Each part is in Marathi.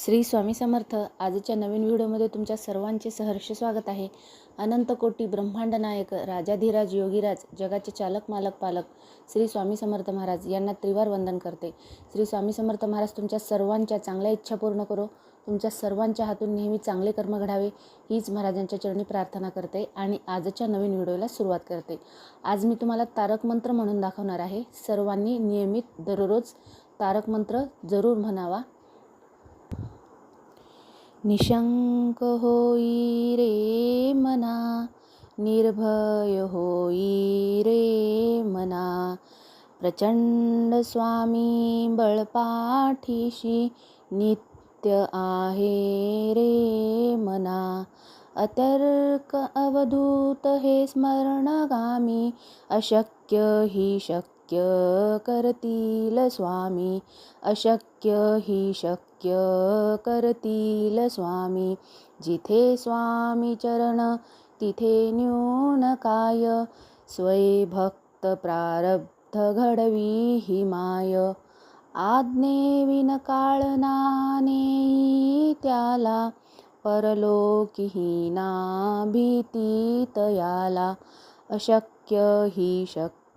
श्री स्वामी समर्थ आजच्या नवीन व्हिडिओमध्ये तुमच्या सर्वांचे सहर्ष स्वागत आहे. अनंत कोटी ब्रह्मांड नायक राजाधिराज योगीराज जगाचे चालक मालक पालक श्री स्वामी समर्थ महाराज यांना त्रिवार वंदन करते. श्री स्वामी समर्थ महाराज तुमच्या सर्वांच्या चांगल्या इच्छा पूर्ण करो. तुमच्या सर्वांच्या हातून नेहमी चांगले कर्म घडावे हीच महाराजांच्या चरणी प्रार्थना करते आणि आजच्या नवीन व्हिडिओला सुरुवात करते. आज मी तुम्हाला तारक मंत्र म्हणून दाखवणार आहे. सर्वांनी नियमित दररोज तारक मंत्र जरूर म्हणावा. निशंक होई रे मना निर्भय होई रे मना। प्रचंड स्वामी बळपाठीशी नित्य आहे रे मना। अतर्क अवधूत हे स्मरणगामी अशक्य ही शक्य शक्य करतील स्वामी अशक्य ही शक्य करतील स्वामी. जिथे स्वामी चरण तिथे न्यून काय? स्वय भक्त प्रारब्ध घडवी ही माय. आज्ञेविन काळनाने त्याला परलोकहीना भीती तयाला अशक्य ही शक्य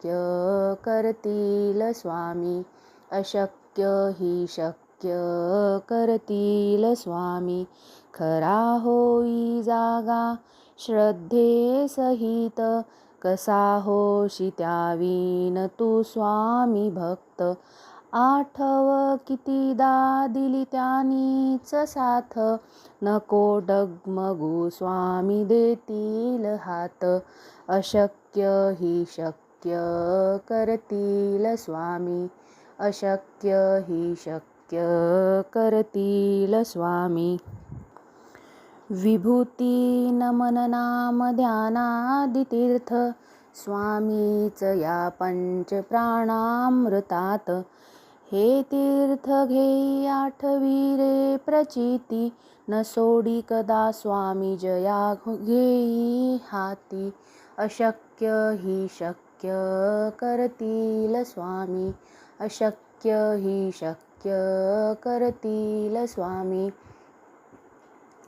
शक्य करतील स्वामी. अशक्य ही शक्य करतील स्वामी. खरा होई जागा श्रद्धे सहित. कसा होशी त्यावीन तू स्वामी भक्त. आठव कितीदा दिली त्यानीच साथ. नको डगमगू स्वामी देतील हात. अशक्य ही शक्य शक्य करतील स्वामी अशक्य ही शक्य करतील स्वामी. विभूती नमन नाम ध्यानादितीर्थ स्वामीच या पंचप्राणामृतात हे तीर्थ घेई आठवी रे प्रचिती न सोडी कदा स्वामी जया घेई हाती. अशक्य ही शक्य करतील स्वामी. अशक्य ही शक्य करतील स्वामी.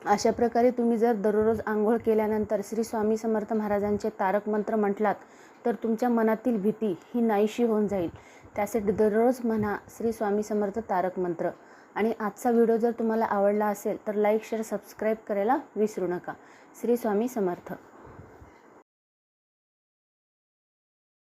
अशा प्रकारे तुम्ही जर दररोज आंघोळ केल्यानंतर श्री स्वामी समर्थ महाराजांचे तारक मंत्र म्हटलात तर तुमच्या मनातील भीती ही नाहीशी होऊन जाईल. त्यासाठी दररोज म्हणा श्री स्वामी समर्थ तारक मंत्र. आणि आजचा व्हिडिओ जर तुम्हाला आवडला असेल तर लाईक शेअर सबस्क्राईब करायला विसरू नका. श्री स्वामी समर्थ.